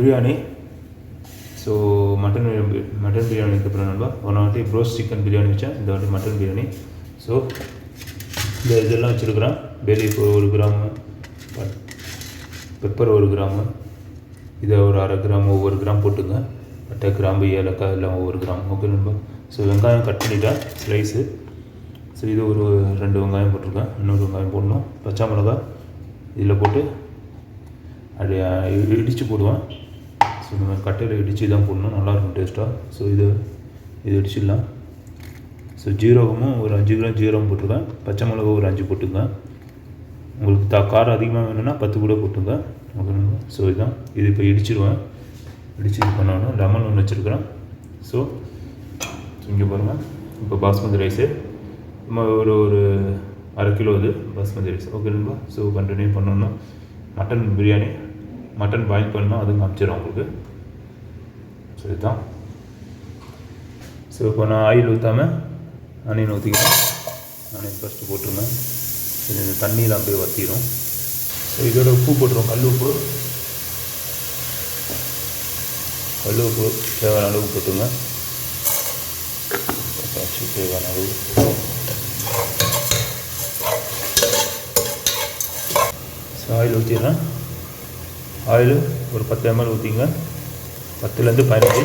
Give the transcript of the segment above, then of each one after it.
Biryani. So mutton mutton பிரியாணிக்கு அப்புறம் நண்பா. ஒரு வாட்டி ப்ரோஸ் சிக்கன் பிரியாணி வச்சேன். இந்த வாட்டி மட்டன் பிரியாணி ஸோ இந்த இதெல்லாம் வச்சுருக்குறேன். பேலீஃப் ஒரு கிராமு பெப்பர் ஒரு கிராமு இதை ஒரு அரை கிராம் ஒவ்வொரு கிராம் போட்டுங்க. பட்டை கிராம்பு ஏலக்காய் எல்லாம் ஒவ்வொரு கிராம் ஓகே நண்பா? ஸோ வெங்காயம் கட் பண்ணிட்டேன். ஸ்லைஸு ஸோ இது ஒரு ரெண்டு வெங்காயம் போட்டிருக்கேன். இன்னொரு வெங்காயம் போடணும். பச்சை மிளகா இதில் போட்டு அப்படியே இடித்து போடுவேன். ஸோ இந்த மாதிரி கட்டையில் இடித்து தான் போடணும். நல்லாயிருக்கும் டேஸ்ட்டாக ஸோ இது இது இடிச்சிடலாம். ஸோ ஜீரகமும் ஒரு அஞ்சு கிராம் ஜீரகம் போட்டுருக்கேன். பச்சை மிளகா ஒரு அஞ்சு போட்டுங்க உங்களுக்கு த காரம் அதிகமாக வேணும்னா பத்து கூட போட்டுங்க ஓகேங்களா ஸோ இதுதான் இது இப்போ இடிச்சிடுவேன் இடிச்சு இது பண்ணணும் லெமன் ஒன்று வச்சுருக்குறேன். ஸோ இங்கே பாருங்கள் இப்போ பாஸ்மதி ரைஸு. நம்ம ஒரு ஒரு அரை கிலோ இது பாஸ்மதி ரைஸ். ஓகேங்களா ஸோ கண்டினியூ பண்ணோன்னா மட்டன் பிரியாணி. மட்டன் பாயில் பண்ணணும் அதுவும் காமிச்சிடும் உங்களுக்கு ஸோ இதுதான் ஸோ இப்போ நான் ஆயில் ஊற்றாமல் ஆனியன் ஊற்றிக்கிறேன் ஆனியன் ஃபஸ்ட்டு போட்டுருங்க. சரி இந்த தண்ணியில் அப்படியே வற்றிடும் ஸோ இதோட உப்பு போட்டுருவோம். கல் உப்பு. கல் உப்பு தேவையான அளவு போட்டுருங்க. வச்சு தேவையான அளவு. ஸோ ஆயில் ஊற்றிடுறேன் ஆயில் ஒரு பத்து எம்எல் ஊற்றிங்க பத்துலேருந்து பதினஞ்சு.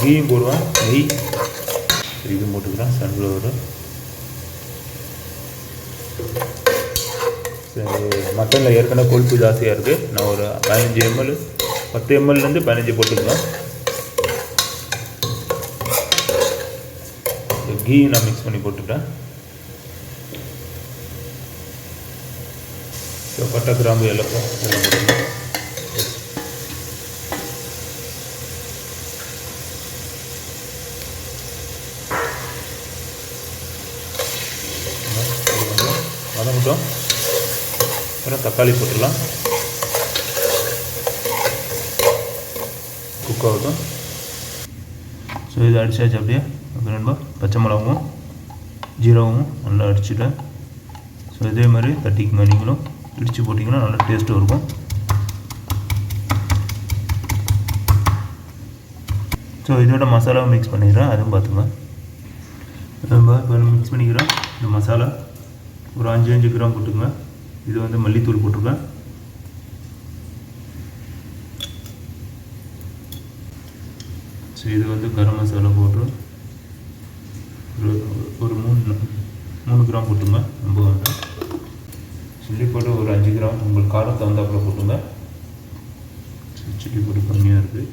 கீயும் போடுவேன் நெய். இதுவும் போட்டுக்கிறேன் சன்ஃப்ளவர் மட்டனில் ஏற்கனவே கொழுப்பு ஜாஸ்தியாக இருக்குது நான் ஒரு பதினஞ்சு எம்எல் பத்து எம்எல்லேருந்து பதினஞ்சு போட்டுக்கலாம் கீ நான் மிக்ஸ் பண்ணி போட்டுட்டேன் பட்டை கிராம்பு ஏலக்காய் இதெல்லாம் வதங்கட்டும். அப்புறம் தக்காளி போட்டுடலாம். குக் ஆகட்டும். ஸோ இது அடிச்சாச்சு அப்படியே. அப்புறம் நண்பா. பச்சை மிளகாவும் ஜீரகமும் நல்லா அடிச்சுட்டேன். ஸோ இதே மாதிரி தட்டிக்குங்க நீங்களும். இடித்து போட்டிங்கன்னா நல்லா டேஸ்ட்டும் இருக்கும். ஸோ இதோட மசாலாவும் மிக்ஸ் பண்ணிடுறேன். அதுவும் பார்த்துங்க. நம்ம இப்போ மிக்ஸ் பண்ணிக்கிறோம். இந்த மசாலா ஒரு அஞ்சு அஞ்சு கிராம் போட்டுங்க. இது வந்து மல்லித்தூள் போட்டிருக்கேன். ஸோ இது வந்து கரம் மசாலா போட்டு ஒரு ஒரு மூணு மூணு கிராம் போட்டுங்க. ரொம்ப வேண்டாம். சில்லி போட்டு ஒரு அஞ்சு கிராம். உங்களுக்கு காரம் தகுந்தாப்பில் போட்டுங்க. சில்லி போட்டு கம்மியாக இருக்குது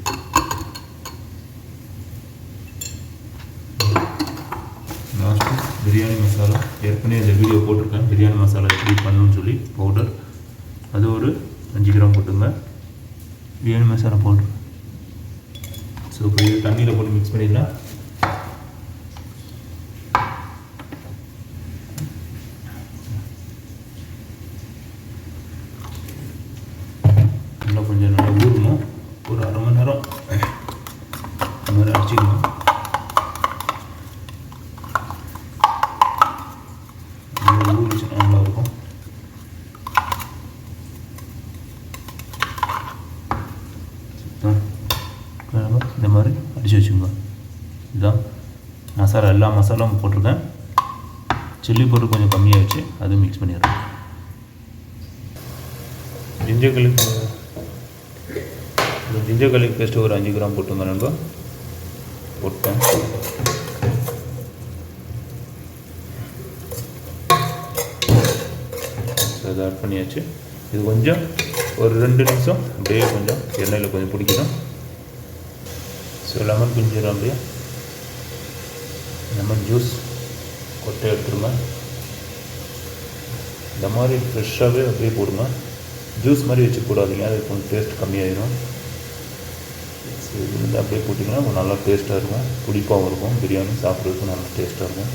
லாஸ்ட்டு பிரியாணி மசாலா. ஏற்கனவே இந்த வீடியோ போட்டிருக்கேன். பிரியாணி மசாலா எப்படி பண்ணணும்னு சொல்லி பவுடர் அது ஒரு அஞ்சு கிராம் போட்டுங்க. பிரியாணி மசாலா பவுடர் ஸோ இப்போ தண்ணியில் போட்டு மிக்ஸ் பண்ணிடலாம் நல்லா கொஞ்சம் நல்லா ஊறணும் ஒரு அரை மணி நேரம் இந்த மாதிரி அடிச்சுக்கணும் இந்த மாதிரி அடித்து வச்சுக்கோங்க. இதுதான் மசாலா எல்லா மசாலாவும் போட்டிருக்கேன். சில்லி பவுடர் கொஞ்சம் கம்மியாக வச்சு அதுவும் மிக்ஸ் பண்ணிடுறேன். ஜிஞ்சர் garlic இந்த ஜிஞ்சர் garlic பேஸ்ட்டு ஒரு அஞ்சு கிராம் போட்டுங்க நண்பா போட்டேன் அதை ஆட் பண்ணியாச்சு. இது கொஞ்சம் ஒரு ரெண்டு நிமிஷம் அப்படியே கொஞ்சம் எண்ணெயில் கொஞ்சம் பிடிக்கணும். ஸோ லெமன் பிஞ்சிடும் அப்படியே. லெமன் ஜூஸ் கொட்டை எடுத்துருங்க. இந்த மாதிரி ஃப்ரெஷ்ஷாகவே அப்படியே போடுங்க. ஜூஸ் மாதிரி வச்சு போடாதீங்க அது கொஞ்சம் டேஸ்ட் கம்மியாயிடும் ஸோ இது வந்து அப்படியே போட்டிங்கன்னா நல்லா டேஸ்ட்டாக இருக்கும். புளிப்பாகவும் இருக்கும். பிரியாணி சாப்பிட்றதுக்கும் நல்லா டேஸ்ட்டாக இருக்கும்.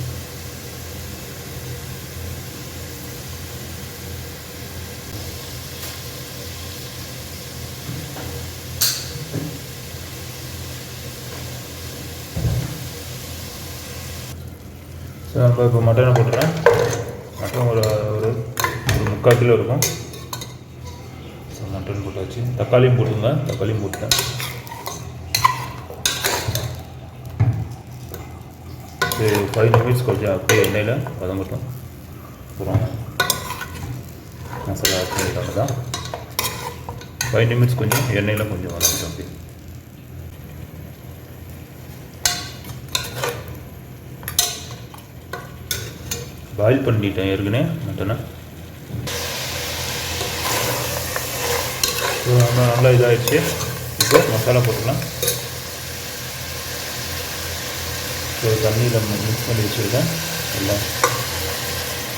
ஸோ நம்ம இப்போ மட்டனை போட்டுறேன். மட்டன் ஒரு ஒரு ஒரு முக்கால் கிலோ இருக்கும். ஸோ மட்டன் போட்டாச்சு. தக்காளியும் போட்டுங்க தக்காளியும் போட்டுட்டேன். சரி ஃபைவ் நிமிட்ஸ் கொஞ்சம் அப்படியே எண்ணெயில் வதங்கட்டும் அப்புறம் மசாலா ஆட் பண்ணிட்டாங்க தான் ஃபைவ் நிமிட்ஸ் கொஞ்சம் எண்ணெயில் கொஞ்சம் வதங்கட்டும் அப்படியே. பாயில் பண்ணிட்டேன் ஏற்கனவே மட்டனை. நல்லா இதாகிடுச்சு இப்போ மசாலா போட்டுக்கலாம். ஸோ தண்ணியில் மிக்ஸ் பண்ணி வச்சுருக்கேன். எல்லாம்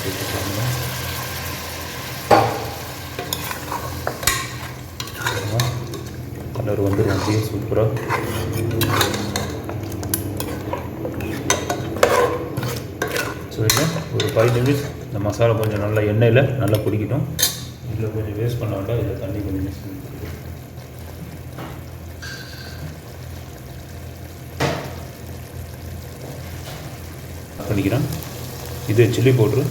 போட்டுக்கலாம் கலர் வந்து அப்படியே சூப்பராக ஸோ ஒரு ஃபைவ் நிமிஷ் இந்த மசாலா கொஞ்சம் நல்லா எண்ணெயில் நல்லா பிடிக்கட்டும். இதில் கொஞ்சம் வேஸ்ட் பண்ண வேண்டாம். இதில் தண்ணி கொஞ்சம் மிக்ஸ் பண்ணிக்கலாம் பண்ணிக்கிறேன். இது சில்லி பவுட்ரு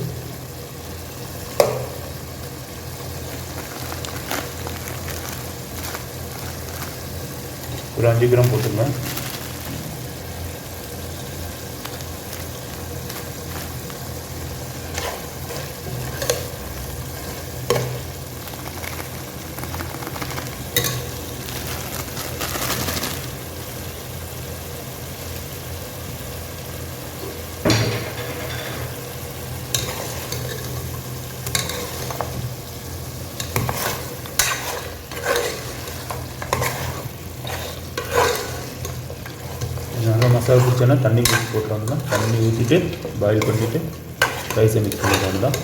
ஒரு அஞ்சு கிராம் போட்டுருந்தேன் நல்லா மசாலா பிடிச்சோன்னா தண்ணி ஊற்றி போட்டுருவாங்க தண்ணி ஊற்றிட்டு பாயில் பண்ணிவிட்டு ரைஸை மிக்ஸ் பண்ணிடுவாங்க தான்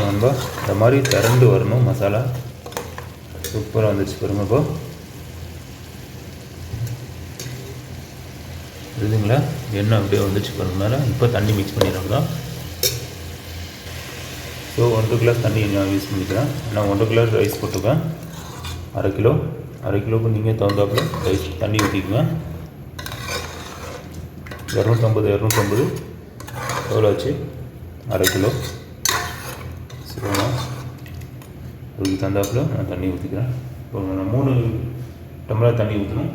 நம்ம இந்த மாதிரி திரண்டு வரணும் மசாலா. சூப்பராக வந்துச்சு பாருங்க இருக்குதுங்களா எண்ணெய் அப்படியே வந்துச்சு பாருங்க மேலே. இப்போ தண்ணி மிக்ஸ் பண்ணிடுறோம் ஸோ ஒன்றரை கிளாஸ் தண்ணி நான் யூஸ் பண்ணிக்கிறேன். நான் ஒன்றரை கிளாஸ் ரைஸ் போட்டுக்கேன் அரை கிலோ. அரை கிலோவுக்கு நீங்கள் தகுந்தாப்பில் ரைஸ் தண்ணி ஊற்றிக்குங்க இரநூத்தம்பது இரநூத்தம்பது. எவ்வளோ ஆச்சு? அரை கிலோ. சரிங்களா? அதுக்கு தகுந்தாப்பில் நான் தண்ணி ஊற்றிக்கிறேன் இப்போ நான் மூணு டம்ளர் தண்ணி ஊற்றணும்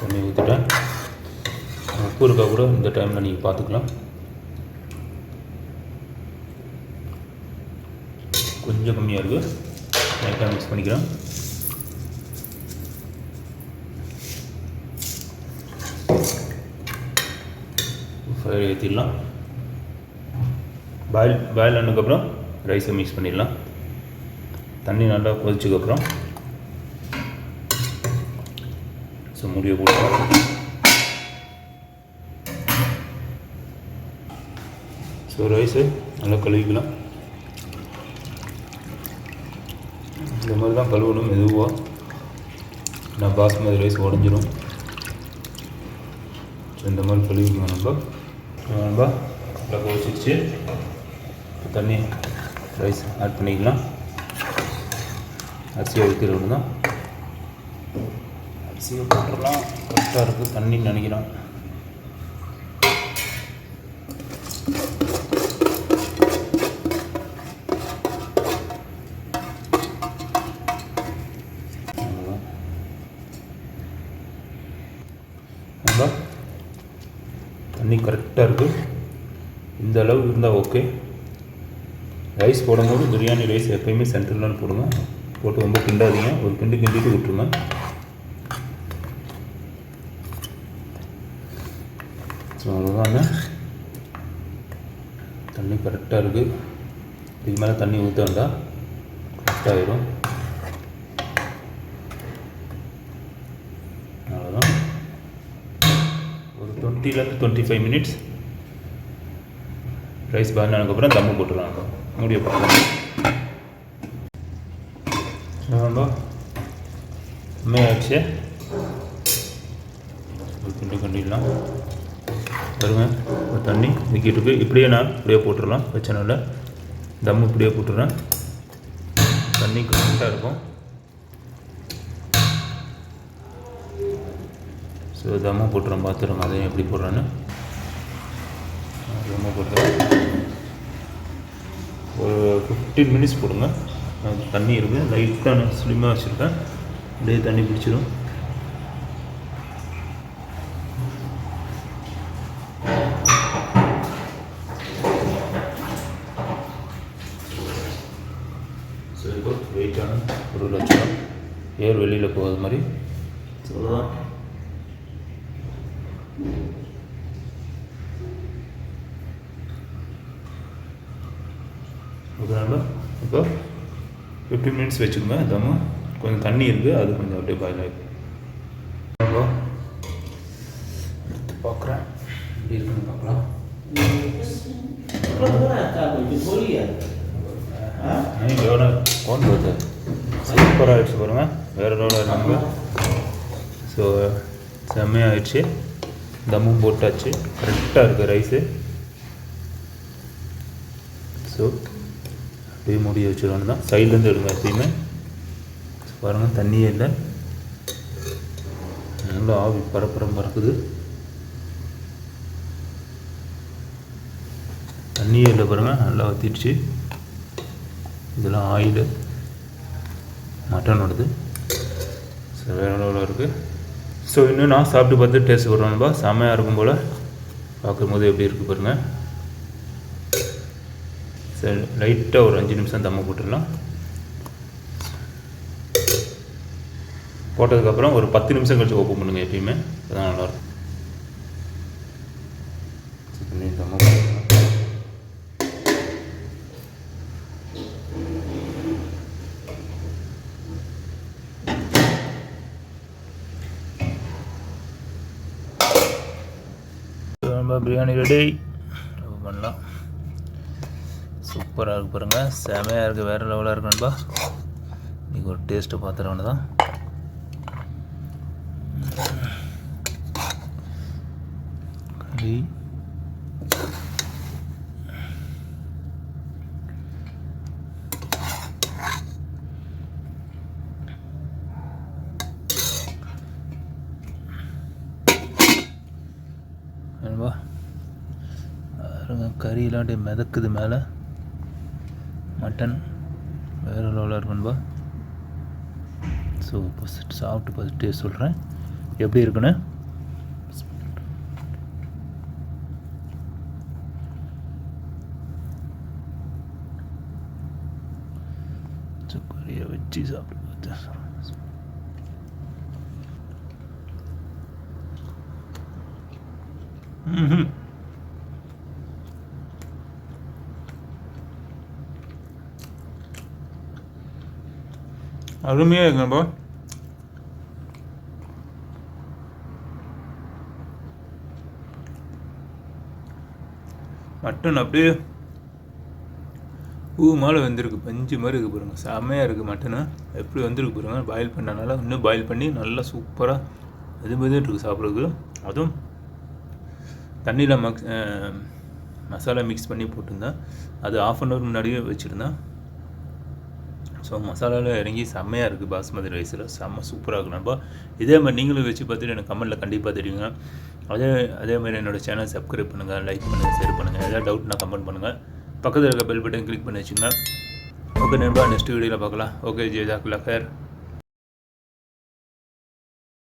தண்ணி ஊற்றிட்டேன் உப்பு இருக்கா கூட இந்த டைமில் நீங்கள் பார்த்துக்கலாம். கொஞ்சம் கம்மியாக இருக்குது லைட்டாக மிக்ஸ் பண்ணிக்கிறேன். ஃபயர் ஏற்றிடலாம் பாயில் பாயில் ஆனதுக்கப்புறம் ரைஸை மிக்ஸ் பண்ணிடலாம். தண்ணி நல்லா கொதிச்சதுக்கப்புறம் ஸோ முடிய போட்டுக்கலாம் ஸோ ரைஸு நல்லா கழுவிக்கலாம் இந்த மாதிரி தான் கழுவணும் மெதுவாக நான் பாஸ்மதி ரைஸ் உடஞ்சிரும் ஸோ இந்த மாதிரி கழுவிக்கணும் நம்ம நம்ம நல்லா கொதிச்சிருச்சு தண்ணி ரைஸ் ஆட் பண்ணிக்கலாம் அரிசியை ஊற்றிடுறது தான் அரிசியை போட்டுடலாம். கரெக்டாக இருக்குது தண்ணின்னு நினைக்கிறேன். தண்ணி கரெக்டாக இருக்குது இந்த அளவு இருந்தால் ஓகே ரைஸ் போடும்போது பிரியாணி ரைஸ் எப்பயுமே சென்டரில் போடுங்க. போட்டு ரொம்ப கிண்டாதீங்க. ஒரு கிண்டு கிண்டிட்டு விட்டுருங்க. ஸோ அவ்வளோதாங்க தண்ணி கரெக்டாக இருக்குது இதுக்கு மேலே தண்ணி ஊற்ற வேண்டாம். கரெக்டாகிடும் அவ்வளோதான் ஒரு டுவெண்ட்டிலேருந்து டுவெண்ட்டி ஃபைவ் மினிட்ஸ் ரைஸ் பண்ணதுக்கப்புறம் தம்மு போட்டுடலாம் மூடிய போட்டுக்கலாம் ரொம்ப உண்மையாச்சு ஒரு பாருங்கள் ஒரு தண்ணி நிற்கிட்டு இருக்கு இப்படியே நான் இப்படியே போட்டுடலாம். பிரச்சனை இல்லை. தம் இப்படியே போட்டுடுறேன். தண்ணி கரெக்டாக இருக்கும். ஸோ தம்மாக போட்டுறேன். பார்த்துருங்க அதையும் எப்படி போடுறேன்னு. தம்மாக போட்டுறேன். ஒரு ஃபிஃப்டீன் மினிட்ஸ் போடுங்க. தண்ணி இருக்குது லைட்டாக நான் ஸ்லிம்மாக வச்சுருக்கேன். அப்படியே தண்ணி பிடிச்சிடும் ஸோ இப்போ வெயிட்டான ஒரு லட்சம். ஏர் வெளியில் போகாத மாதிரி. சொல்லலாம் ஓகேங்களா இப்போ ஃபிஃப்டீன் மினிட்ஸ் வச்சுக்கோங்க. தம்மு கொஞ்சம் தண்ணி இருக்குது அது கொஞ்சம் அப்படியே பாயில் ஆகிடும் எடுத்து பார்க்குறேன். எப்படி இருக்குன்னு பார்க்கலாம். சூப்பராக ஆகிடுச்சு பாருங்கள் வேறு லோடாக இருக்கு ஸோ செம்மையாக ஆயிடுச்சு தம்மும் போட்டாச்சு கரெக்டாக இருக்குது ரைஸு ஸோ அப்படியே முடிய வச்சிடணும் தான் சைட்லேருந்து எடுங்க எப்பயுமே பாருங்கள் தண்ணியே இல்லை நல்லா ஆவி பரப்புறம் பறக்குது தண்ணியே இல்லை பாருங்கள் நல்லா வத்திடுச்சு இதெல்லாம் ஆயிலு மட்டனோடது ஸோ வேறு அளவில் இருக்குது ஸோ இன்னும் நான் சாப்பிட்டு பார்த்து டேஸ்ட் வருவான்பா செம்மையாக இருக்கும் போல். பார்க்கும்போது எப்படி இருக்குது பாருங்கள் சரி லைட்டாக ஒரு அஞ்சு நிமிஷம் தம்ம போட்டுடலாம். போட்டதுக்கப்புறம் ஒரு பத்து நிமிஷம் கழிச்சு ஓப்பன் பண்ணுங்கள் எப்பயுமே. அதான் நல்லாயிருக்கும் சிக்கன் தம்ம போட்டுடலாம் நம்ம பிரியாணி ரெடி பண்ணலாம். சூப்பராக இருக்குது பாருங்கள் செமையாக இருக்குது வேறு லெவலாக இருக்கு நண்பா. நீங்கள் ஒரு டேஸ்ட்டு பார்த்துட தான் ரெடி நண்பா பாருங்க அப்படியே மிதக்குது மேலே. மட்டன் வேறு லெவலில் இருக்குன்பா ஸோ ஃபஸ்ட் சாப்பிட்டு பார்த்துட்டு சொல்கிறேன் எப்படி இருக்குன்னு? கறியை வச்சு சாப்பிட்டு பார்த்தேன். ம் அருமையாக இருக்குங்கப்பா மட்டன் அப்படியே பூ மேலே வந்திருக்கு பஞ்சு மாதிரி இருக்குது பாருங்க. செம்மையாக இருக்குது மட்டனு. எப்படி வந்திருக்கு பாருங்க. பாயில் பண்ணனால இன்னும் பாயில் பண்ணி நல்லா சூப்பராக இது மாதிரி இருக்குது சாப்பிட்றதுக்கு. அதுவும் தண்ணியில் மக்ஸ் மசாலா மிக்ஸ் பண்ணி போட்டிருந்தேன். அது ஆஃப் அன் ஹவர் முன்னாடியே வச்சுருந்தேன். ஸோ மசாலாவில் இறங்கி செம்மையாக இருக்குது பாஸ்மதி ரைஸில். செம்ம சூப்பராக இருக்கும் நண்பா இதே மாதிரி நீங்களும் வச்சு பார்த்துட்டு எனக்கு கமெண்ட்டில் கண்டிப்பாக தெரியுங்க அதே அதே மாதிரி என்னோடய சேனல் சப்ஸ்கிரைப் பண்ணுங்கள் லைக் பண்ணுங்கள் ஷேர் பண்ணுங்கள் ஏதாவது டவுட்னா கமெண்ட் பண்ணுங்கள் பக்கத்தில் இருக்க பெல் பட்டன் கிளிக் பண்ணி வச்சுங்க ஓகே நண்பா நெக்ஸ்ட் வீடியோவில் பார்க்கலாம். Okay ஜெயதாக்குல்லா fair